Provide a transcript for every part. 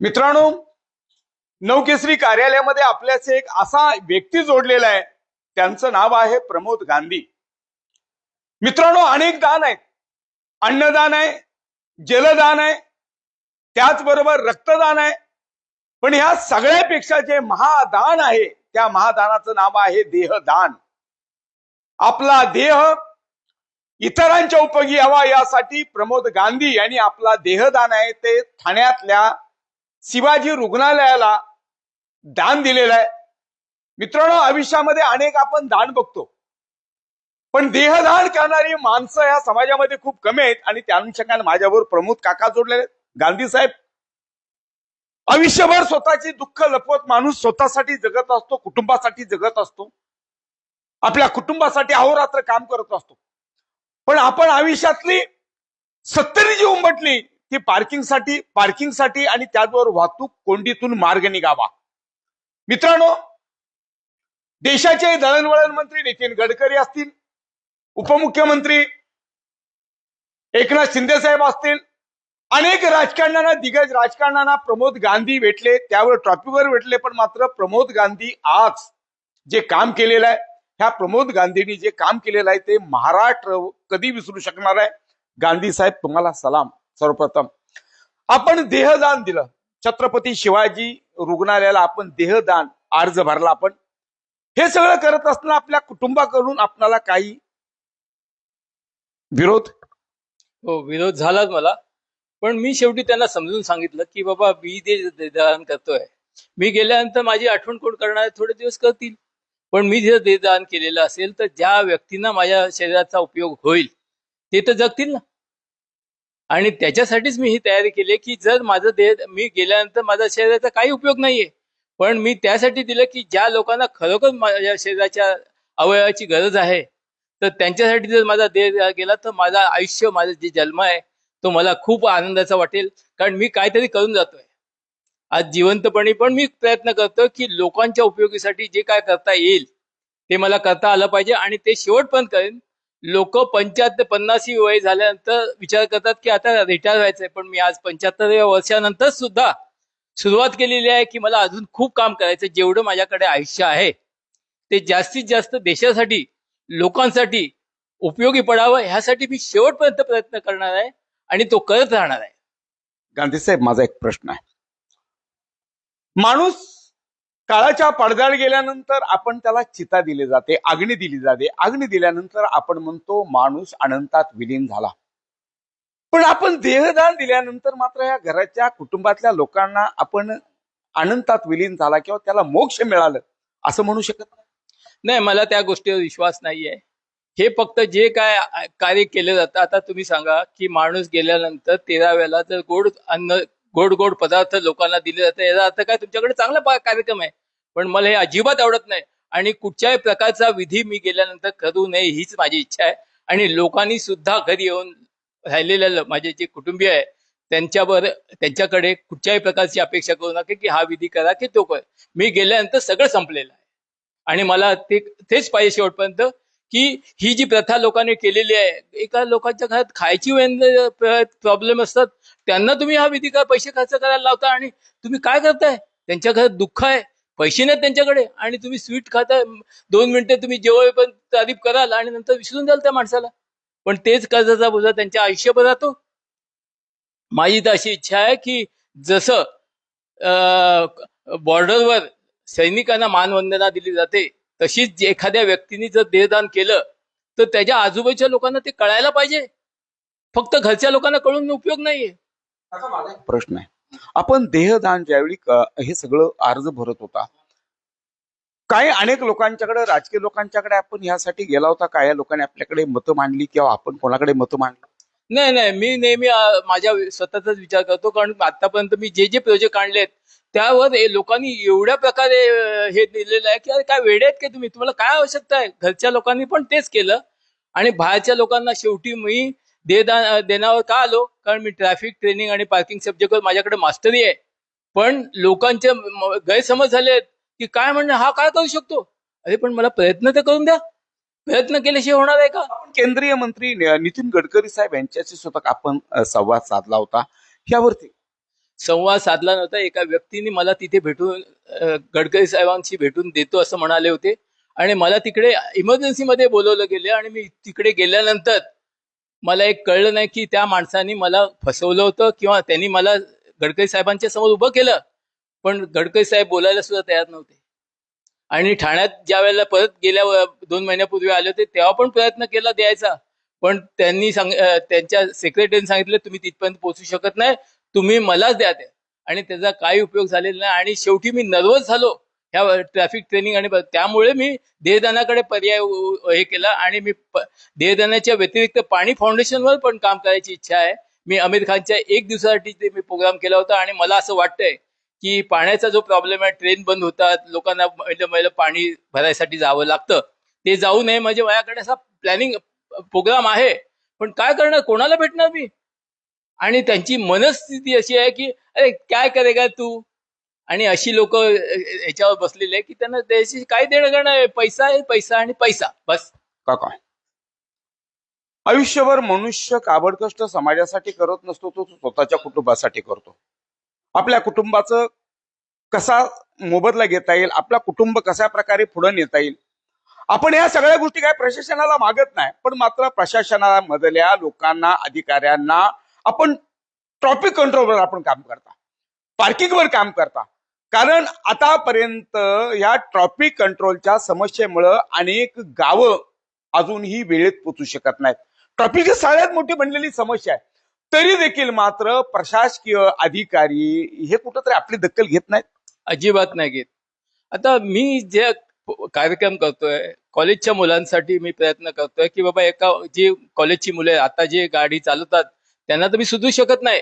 मित्रांनो नवकेसरी कार्यालयामध्ये आपल्याच एक असा व्यक्ती जोडलेला आहे. त्यांचं नाव आहे प्रमोद गांधी. मित्रांनो अनेक दान आहेत. अन्नदान आहे जलदान आहे त्याचबरोबर रक्तदान आहे. पण ह्या सगळ्यापेक्षा जे महादान आहे त्या महादानाचं नाव आहे देहदान. आपला देह इतरांच्या उपयोगी यावा यासाठी प्रमोद गांधी यांनी आपला देहदान आहे ते ठाण्यातल्या शिवाजी रुग्णालयाला दान दिलेलं आहे. मित्रांनो आयुष्यामध्ये अनेक आपण दान बघतो. पण देहदान करणारी माणसं या समाजामध्ये खूप कमी आहेत आणि त्या अनुषंगाने माझ्यावर प्रमोद काका जोडलेले आहेत. गांधी साहेब आयुष्यभर स्वतःची दुःख लपवत माणूस स्वतःसाठी जगत असतो कुटुंबासाठी जगत असतो. आपल्या कुटुंबासाठी अहोरात्र काम करत असतो. पण आपण आयुष्यातली सत्तरी जी उंबटली ती पार्किंगसाठी पार्किंगसाठी आणि त्याचबरोबर वाहतूक कोंडीतून मार्ग निघावा. मित्रांनो देशाचे दळणवळण मंत्री नितीन गडकरी असतील उपमुख्यमंत्री एकनाथ शिंदे साहेब असतील अनेक राजकारण्यांना दिग्गज राजकारण्यांना प्रमोद गांधी भेटले त्यावर ट्रॉफीवर भेटले पण मात्र प्रमोद गांधी आज जे काम केलेलं आहे ह्या प्रमोद गांधींनी जे काम केलेलं आहे ते महाराष्ट्र कधी विसरू शकणार आहे? गांधी साहेब तुम्हाला सलाम. सर्वप्रथम. आपण देहदान दिलं. छत्रपती शिवाजी रुग्णालयाला आपण देहदान अर्ज भरला आपण. हे सगळं करत असताना आपल्या कुटुंबाकडून आपल्याला काही विरोध? हो विरोध झालाच मला. पण मी शेवटी त्यांना समजून सांगितलं की बाबा मी ते दान करतोय मी गेल्यानंतर माझी आठवण कोण करणार थोडे दिवस करतील. पण मी जर देहदान केलेलं असेल तर ज्या व्यक्तींना माझ्या शरीराचा उपयोग होईल ते तर जगतील ना. आणि त्याच्यासाठीच मी ही तयारी केली की जर माझं देह मी गेल्यानंतर माझ्या शरीराचा काही उपयोग नाहीये पण मी त्यासाठी दिलं की ज्या लोकांना खरोखर माझ्या शरीराच्या अवयवाची गरज आहे तर त्यांच्यासाठी जर माझा देह गेला तर माझा आयुष्य माझा जे जन्म आहे तो मला खूप आनंदाचा वाटेल कारण मी काहीतरी करून जातोय. आज जिवंतपणी पण मी प्रयत्न करतो की लोकांच्या उपयोगीसाठी जे काय करता येईल ते मला करता आलं पाहिजे आणि ते शेवटपर्यंत करेन. लोक पंच्याहत्तर पन्नासी वय झाल्यानंतर विचार करतात की आता रिटायर व्हायचंय पण मी आज पंच्याहत्तर वर्षानंतर सुद्धा सुरुवात केलेली आहे की मला अजून खूप काम करायचं जेवढं माझ्याकडे आयुष्य आहे. ते जास्तीत जास्त देशासाठी लोकांसाठी उपयोगी पडावं ह्यासाठी मी शेवटपर्यंत प्रयत्न करणार आहे आणि तो करत राहणार आहे. गांधी साहेब माझा एक प्रश्न आहे. माणूस काळाच्या पडद्यावर गेल्यानंतर आपण त्याला चिता दिली जाते अग्नी दिली जाते. अग्नी दिल्यानंतर आपण म्हणतो माणूस अनंतात विलीन झाला. पण आपण देहदान दिल्यानंतर मात्र या घराच्या कुटुंबातल्या लोकांना आपण अनंतात विलीन झाला किंवा त्याला मोक्ष मिळालं असं म्हणू शकत नाही. नाही मला त्या गोष्टीवर विश्वास नाहीये. हे फक्त जे काय कार्य केलं जातं आता तुम्ही सांगा की माणूस गेल्यानंतर तेरा वेळेला जर गोड अन्न गोड गोड पदार्थ लोकांना दिले जाते. याचा अर्थ काय? तुमच्याकडे चांगला कार्यक्रम आहे. पण मला हे अजिबात आवडत नाही. आणि कुठच्याही प्रकारचा विधी मी गेल्यानंतर करू नये हीच माझी इच्छा आहे. आणि लोकांनी सुद्धा घरी येऊन राहिलेल्या माझे जे कुटुंबीय आहे त्यांच्यावर त्यांच्याकडे कुठच्याही प्रकारची अपेक्षा करू नका की हा विधी करा की तो कर. मी गेल्यानंतर सगळं संपलेलं आहे. आणि मला ते तेच पाहिजे शेवटपर्यंत की ही जी प्रथा लोकांनी केलेली आहे एका लोकांच्या घरात खायची प्रॉब्लेम असतात त्यांना तुम्ही हा विधी पैसे खर्च करायला लावता आणि तुम्ही काय करताय? त्यांच्या घरात दुःख आहे पैसे नाहीत त्यांच्याकडे आणि तुम्ही स्वीट खाता दोन मिनिटं तुम्ही जेव्हा पण तारीफ कराल आणि नंतर विसरून जाल त्या माणसाला. पण तेच कर्जाचा बोजा त्यांच्या आयुष्यभर राहतो. माझी तर अशी इच्छा आहे की जसं बॉर्डरवर सैनिकांना मानवंदना दिली जाते तशीच एखाद्या व्यक्तीने जर देहदान केलं तर त्याच्या आजूबाजूच्या लोकांना ते कळायला पाहिजे. फक्त घरच्या लोकांना कळून उपयोग नाहीये. माझा प्रश्न आहे. आपण देहदान ज्यावेळी हे सगळं अर्ज भरत होता काही अनेक लोकांच्याकडे राजकीय लोकांच्याकडे आपण यासाठी गेला होता काय लोकांनी आपल्याकडे मतं मांडली किंवा आपण कोणाकडे मतं मांडली? नाही नाही मी नेहमी माझ्या स्वतःचाच विचार करतो कारण आतापर्यंत मी जे जे प्रोजेक्ट आणलेत त्यावर लोकांनी एवढ्या प्रकारे हे दिलेलं आहे की अरे काय वेडे आहेत की तुम्ही? तुम्हाला काय आवश्यकता आहे? घरच्या लोकांनी पण तेच केलं. आणि बाहेरच्या लोकांना शेवटी मी देदा देण्यावर का आलो? कारण मी ट्रॅफिक ट्रेनिंग आणि पार्किंग सब्जेक्टवर माझ्याकडे मास्टरी आहे. पण लोकांचे गैरसमज झाले आहेत की काय म्हणणं? हा काय करू शकतो? अरे पण मला प्रयत्न तर करून द्या. प्रयत्न केल्याशिवाय होणार आहे का? केंद्रीय मंत्री नितीन गडकरी साहेब यांच्याशी सुद्धा आपण संवाद साधला होता. यावरती संवाद साधला नव्हता. एका व्यक्तीने मला तिथे भेटून गडकरी साहेबांशी भेटून देतो असं म्हणाले होते. आणि मला तिकडे इमर्जन्सीमध्ये बोलवलं गेले आणि मी तिकडे गेल्यानंतर मला एक कळलं नाही की त्या माणसाने मला फसवलं होतं किंवा त्यांनी मला गडकरी साहेबांच्या समोर उभं केलं. पण गडकरी साहेब बोलायला सुद्धा तयार नव्हते. आणि ठाण्यात ज्या वेळेला परत गेल्या दोन महिन्यापूर्वी आले होते तेव्हा पण प्रयत्न केला द्यायचा. पण त्यांनी सांग त्यांच्या सेक्रेटरीने सांगितलं तुम्ही तिथपर्यंत पोहोचू शकत नाही तुम्ही मलाच द्या त्या आणि त्याचा काही उपयोग झालेला नाही. आणि शेवटी मी नर्वस झालो. ह्या ट्रॅफिक ट्रेनिंग आणि त्यामुळे मी देहदानाकडे पर्याय हे केला आणि मी देहदानाच्या व्यतिरिक्त पाणी फाउंडेशनवर पण काम करायची इच्छा आहे. मी आमिर खानच्या एक दिवसासाठी ते मी प्रोग्राम केला होता आणि मला असं वाटतंय की पाण्याचा जो प्रॉब्लेम आहे ट्रेन बंद होतात लोकांना मैल मैल पाणी भरायसाठी जावं लागतं. ते जाऊ नये म्हणजे माझ्याकडे असा प्लॅनिंग प्रोग्राम आहे. पण काय करणार? कोणाला भेटणार मी? आणि त्यांची मनस्थिती अशी आहे की अरे काय करेगा तू? आणि अशी लोक ह्याच्यावर बसलेली आहे की त्यांना त्याची काय देणं घेणं पैसा आहे पैसा आणि पैसा. बस. काका. आयुष्यभर मनुष्य काबडकष्ट समाजासाठी करत नसतो तो स्वतःच्या कुटुंबासाठी करतो. आपल्या कुटुंबाचं कसा मोबदला घेता येईल आपला कुटुंब कशा प्रकारे पुढे नेता येईल? आपण या सगळ्या गोष्टी काय प्रशासनाला मागत नाही पण मात्र प्रशासनामधल्या लोकांना अधिकाऱ्यांना आपण ट्रॉफिक कंट्रोलवर आपण काम करता. पार्किंगवर काम करता. कारण आतापर्यंत या ट्रॉफिक कंट्रोलच्या समस्येमुळं अनेक गावं अजूनही वेळेत पोचू शकत नाहीत. ट्रॉफिकची सगळ्यात मोठी बनलेली समस्या आहे. तरी देखील मात्र प्रशासकीय अधिकारी हे कुठंतरी आपली दखल घेत नाहीत? अजिबात नाही घेत. आता मी जे कार्यक्रम करतोय कॉलेजच्या मुलांसाठी मी प्रयत्न करतोय की बाबा एका जी कॉलेजची मुले आता जे गाडी चालवतात त्यांना तर मी सुधरू शकत नाही.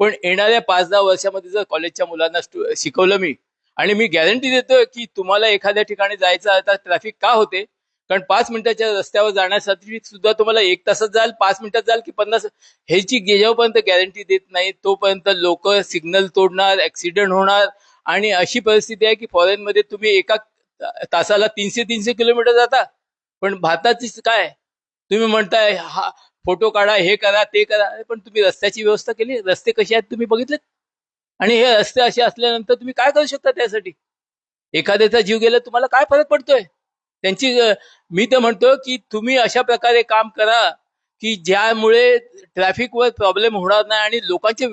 पण येणाऱ्या पाच दहा वर्षामध्ये जर कॉलेजच्या मुलांना शिकवलं मी आणि मी गॅरंटी देतोय की तुम्हाला एखाद्या ठिकाणी जायचं आता ट्रॅफिक का होते? कारण पाच मिनिटाच्या रस्त्यावर जाण्यासाठी सुद्धा तुम्हाला एक तासात जाल पाच मिनिटात जाल की पन्नास ह्याची जेव्हापर्यंत गॅरंटी देत नाही तोपर्यंत लोक सिग्नल तोडणार ऍक्सिडेंट होणार आणि अशी परिस्थिती आहे की फॉरेनमध्ये तुम्ही एका तासाला तीनशे तीनशे किलोमीटर जाता. पण भारताचीच काय? तुम्ही म्हणताय हा फोटो काढा हे करा ते करा. पण तुम्ही रस्त्याची व्यवस्था केली. रस्ते कसे आहेत तुम्ही बघितलेत? आणि हे रस्ते असे असल्यानंतर तुम्ही काय करू शकता त्यासाठी? एखाद्याचा जीव गेला तुम्हाला काय फरक पडतोय? त्यांची मी तर म्हणतो की तुम्ही अशा प्रकारे काम करा की ज्यामुळे ट्रॅफिकवर प्रॉब्लेम होणार नाही आणि लोकांचे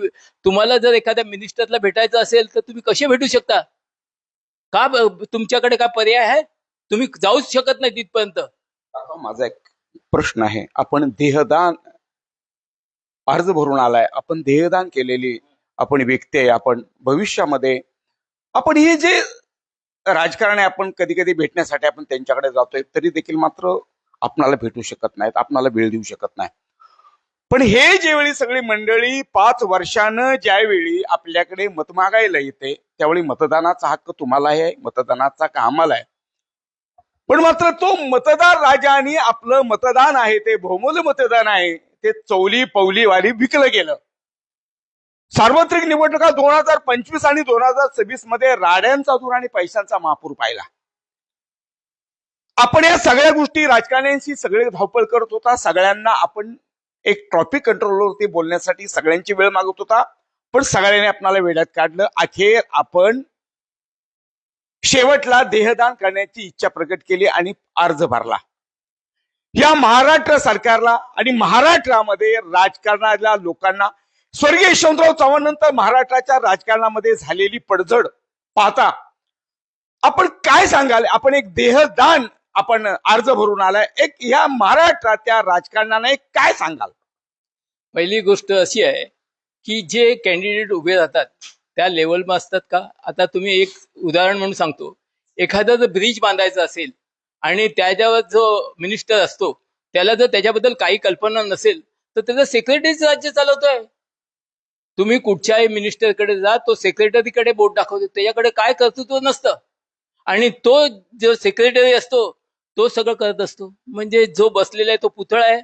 तुम्हाला जर एखाद्या मिनिस्टरला भेटायचं असेल तर तुम्ही कसे भेटू शकता? का तुमच्याकडे काय पर्याय आहे? तुम्ही जाऊच शकत नाही तिथपर्यंत. माझा एक प्रश्न आहे. आपण देहदान अर्ज भरून आलाय. आपण देहदान केलेली आपण व्यक्ती आहे आपण भविष्यामध्ये आपण हे जे राजकारणी आपण कधी कधी भेटण्यासाठी आपण त्यांच्याकडे जातोय तरी देखील मात्र आपणाला भेटू शकत नाहीत आपणाला वेळ देऊ शकत नाही. पण हे ज्यावेळी सगळी मंडळी पाच वर्षानं ज्यावेळी आपल्याकडे मत मागायला येते त्यावेळी मतदानाचा हक्क तुम्हाला आहे मतदानाचा का आम्हाला आहे. पण मात्र तो मतदार राजाने आपलं मतदान आहे ते बहुमूल्य मतदान आहे ते चौली पौलीवारी विकलं गेलं. सार्वत्रिक निवडणुका दोन हजार पंचवीस आणि दोन हजार सव्वीसमध्ये राड्यांचा धूर आणि पैशांचा महापूर पाहिला. आपण या सगळ्या गोष्टी राजकारण्यांशी सगळे धावपळ करत होता. सगळ्यांना आपण एक ट्रॉफिक कंट्रोलवरती बोलण्यासाठी. सगळ्यांची वेळ मागत होता. पण सगळ्यांनी आपल्याला वेळात काढलं. अखेर आपण शेवटला देहदान करण्याची इच्छा प्रकट केली आणि अर्ज भरला. या महाराष्ट्र सरकारला आणि महाराष्ट्रामध्ये राजकारणाला लोकांना स्वर्गीय यशवंतराव चव्हाण नंतर महाराष्ट्राच्या राजकारणामध्ये झालेली पडझड पाहता आपण काय सांगाल? आपण एक देहदान आपण अर्ज भरून आलाय. एक या महाराष्ट्राच्या राजकारणाने काय सांगाल? पहिली गोष्ट अशी आहे की जे कॅन्डिडेट उभे राहतात त्या लेवलमध्ये असतात का? आता तुम्ही एक उदाहरण म्हणून सांगतो. एखादा जर ब्रिज बांधायचा असेल आणि त्याच्यावर जो मिनिस्टर असतो त्याला जर त्याच्याबद्दल काही कल्पना नसेल तर त्याचा सेक्रेटरीच राज्य चालवतोय. तुम्ही कुठच्याही मिनिस्टरकडे जा तो सेक्रेटरीकडे बोट दाखवतो. त्याच्याकडे काय कर्तृत्व नसतं. आणि तो जो सेक्रेटरी असतो तो सगळं करत असतो. म्हणजे जो बसलेला आहे तो पुतळा आहे.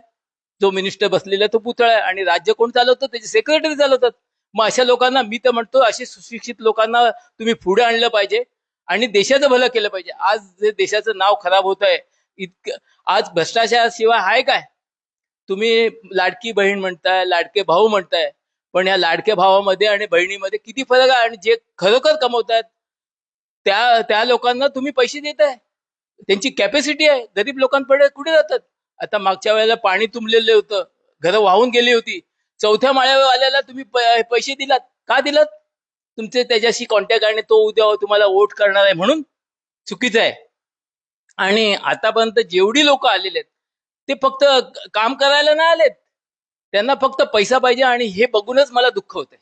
जो मिनिस्टर बसलेला आहे तो पुतळा आहे. आणि राज्य कोण चालवतं? त्याचे सेक्रेटरी चालवतात. मग अशा लोकांना मी तर म्हणतो असे सुशिक्षित लोकांना तुम्ही पुढे आणलं पाहिजे. आणि देशाचं भलं केलं पाहिजे. आज जे देशाचं नाव खराब होत आहे इतकं आज भ्रष्टाचाराशिवाय आहे काय? तुम्ही लाडकी बहीण म्हणताय लाडके भाऊ म्हणताय. पण या लाडक्या भावामध्ये आणि बहिणीमध्ये किती फरक आहे आणि जे खरोखर कमवतात त्या त्या लोकांना तुम्ही पैसे देताय. त्यांची कॅपॅसिटी आहे. गरीब लोकांकडे कुठे जातात? आता मागच्या वेळेला पाणी तुंबलेलं होतं. घरं वाहून गेली होती. चौथ्या माळ्यावर आल्याला तुम्ही पैसे दिलात. का दिलात? तुमचे त्याच्याशी कॉन्टॅक्ट आणि तो उद्या तुम्हाला वोट करणार आहे म्हणून चुकीचं आहे. आणि आतापर्यंत जेवढी लोक आलेले आहेत ते फक्त काम करायला नाही आलेत. त्यांना फक्त पैसा पाहिजे आणि हे बघूनच मला दुःख होतंय.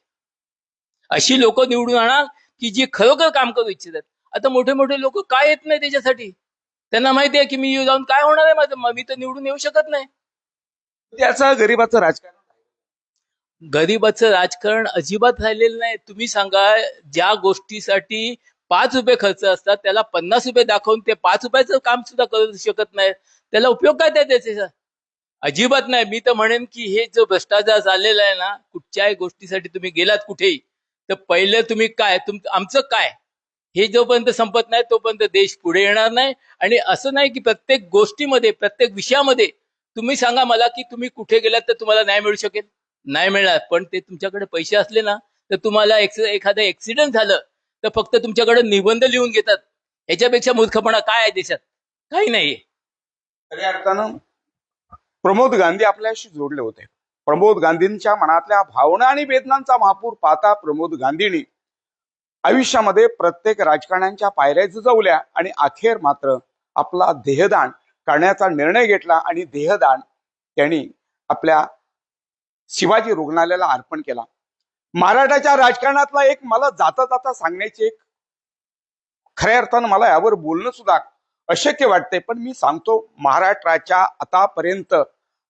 अशी लोक निवडून आणा की जी खरोखर काम करू इच्छितात. आता मोठे मोठे लोक काय येत नाही त्याच्यासाठी? त्यांना माहिती आहे की मी जाऊन काय होणार आहे माझं? म- तर निवडून येऊ शकत नाही. त्याचं गरिबाचं राजकारण गरीबाचं राजकारण अजिबात राहिलेलं नाही. तुम्ही सांगा ज्या गोष्टीसाठी पाच रुपये खर्च असतात त्याला पन्नास रुपये दाखवून ते पाच रुपयाचं काम सुद्धा करू शकत नाही त्याला उपयोग काय त्या त्याचा अजिबात नाही. मी तर म्हणेन की हे जो भ्रष्टाचार झालेला आहे ना कुठच्याही गोष्टीसाठी तुम्ही गेलात कुठेही तर पहिले तुम्ही काय? तुम आमचं काय? हे जोपर्यंत संपत नाही तोपर्यंत देश पुढे येणार नाही. आणि असं नाही की प्रत्येक गोष्टीमध्ये प्रत्येक विषयामध्ये तुम्ही सांगा मला की तुम्ही कुठे गेलात तर तुम्हाला न्याय मिळू शकेल? नाही मिळणार. पण ते तुमच्याकडे पैसे असले ना तर तुम्हाला एखादं ऍक्सिडेंट झालं तर फक्त तुमच्याकडे निबंध लिहून घेतात. ह्याच्यापेक्षा मूर्खपणा काय आहे देशात? काही नाहीये. खऱ्या अर्थानं प्रमोद गांधी आपल्याशी जोडले होते. प्रमोद गांधींच्या मनातल्या भावना आणि वेदनांचा महापूर पाहता प्रमोद गांधींनी आयुष्यामध्ये प्रत्येक राजकारण्यांच्या पायऱ्या जुजवल्या आणि अखेर मात्र आपला देहदान करण्याचा निर्णय घेतला आणि देहदान त्यांनी आपल्या शिवाजी रुग्णालयाला अर्पण केला. मराठाच्या राजकारणातला एक मला जाता जाता सांगण्याची एक खऱ्या अर्थानं मला यावर बोलणं सुद्धा अशक्य वाटते पण मी सांगतो महाराष्ट्राच्या आतापर्यंत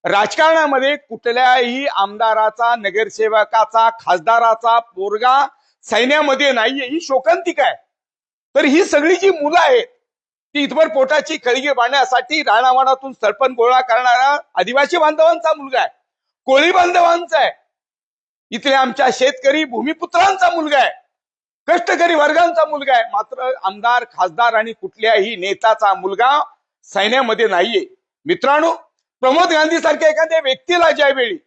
राजकारणामध्ये कुठल्याही आमदाराचा नगरसेवकाचा खासदाराचा पोरगा सैन्यामध्ये नाहीये ही शोकांतिका आहे. तर ही सगळी जी मुलं आहेत ती इथवर पोटाची खळगी बांधण्यासाठी राणावाडातून सरपण गोळा करणारा आदिवासी बांधवांचा मुलगा आहे. कोळी बांधवांचा आहे. इथल्या आमच्या शेतकरी भूमिपुत्रांचा मुलगा आहे. कष्टकरी वर्गांचा मुलगा आहे. मात्र आमदार खासदार आणि कुठल्याही नेताचा मुलगा सैन्यामध्ये नाहीये. मित्रांनो प्रमोद गांधी सारख्या एखाद्या व्यक्तीला ज्यावेळी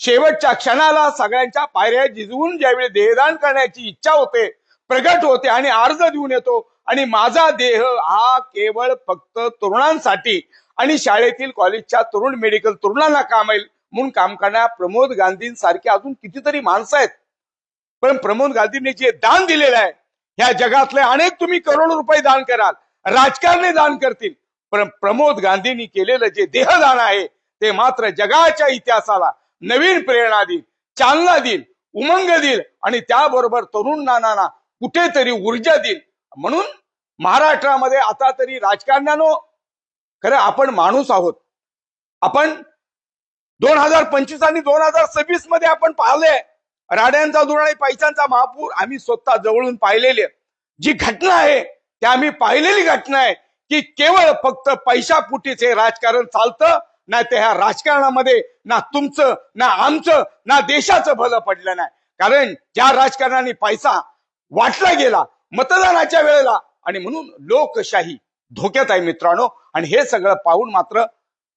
शेवटच्या क्षणाला सगळ्यांच्या पायऱ्या जिजवून ज्यावेळी देहदान करण्याची इच्छा होते प्रगट होते आणि अर्ज देऊन येतो आणि माझा देह हा केवळ फक्त तरुणांसाठी आणि शाळेतील कॉलेजच्या तरुण मेडिकल तरुणांना काम येईल म्हणून काम करणाऱ्या प्रमोद गांधींसारखे अजून कितीतरी माणसं आहेत. पण प्रमोद गांधींनी जे दान दिलेलं आहे ह्या जगातले अनेक तुम्ही करोड रुपये दान कराल राजकारणी दान करतील प्रमोद गांधींनी केलेलं जे देहदान आहे ते मात्र जगाच्या इतिहासाला नवीन प्रेरणा देईल चालना देईल उमंग देईल आणि त्याबरोबर तरुणांना कुठेतरी ऊर्जा देईल. म्हणून महाराष्ट्रामध्ये आता तरी राजकारण्यानो खरं आपण माणूस आहोत. आपण दोन हजार पंचवीस आणि दोन हजार सव्वीसमध्ये आपण पाहिले राड्यांचा धुळ आणि पैशांचा महापूर आम्ही स्वतः जवळून पाहिलेले. जी घटना आहे त्या आम्ही पाहिलेली घटना आहे. की केवळ फक्त पैशापुटीच हे राजकारण चालतं नाही त्या ह्या राजकारणामध्ये ना तुमचं ना आमचं ना देशाचं भलं पडलं नाही. कारण ज्या राजकारणाने पैसा वाटला गेला मतदानाच्या वेळेला आणि म्हणून लोकशाही धोक्यात आहे मित्रांनो आणि हे सगळं पाहून मात्र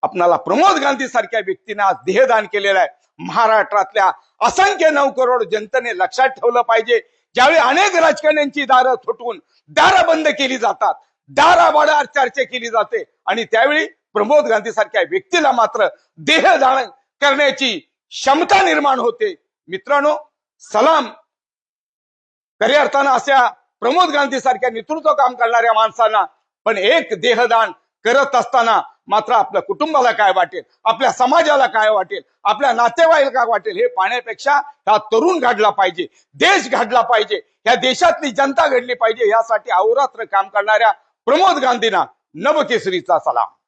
आपणाला प्रमोद गांधी सारख्या व्यक्तीने आज देहदान केलेलं आहे. महाराष्ट्रातल्या असंख्य नऊ करोड जनतेने लक्षात ठेवलं पाहिजे. ज्यावेळी अनेक राजकारण्यांची दारं थोटवून दारं बंद केली जातात दाराबाडार चर्चा केली जाते. आणि त्यावेळी प्रमोद गांधी सारख्या व्यक्तीला मात्र देहदान करण्याची क्षमता निर्माण होते. मित्रांनो सलाम. खऱ्या अर्थानं अशा प्रमोद गांधी सारख्या नेतृत्व काम करणाऱ्या माणसांना पण एक देहदान करत असताना मात्र आपल्या कुटुंबाला काय वाटेल? आपल्या समाजाला काय वाटेल? आपल्या नातेवाईकाला काय वाटेल? हे पाहण्यापेक्षा हा तरुण घडला पाहिजे. देश घडला पाहिजे. ह्या देशातली जनता घडली पाहिजे. यासाठी अहोरात्र काम करणाऱ्या प्रमोद गांधींना नवकेसरीचा सलाम.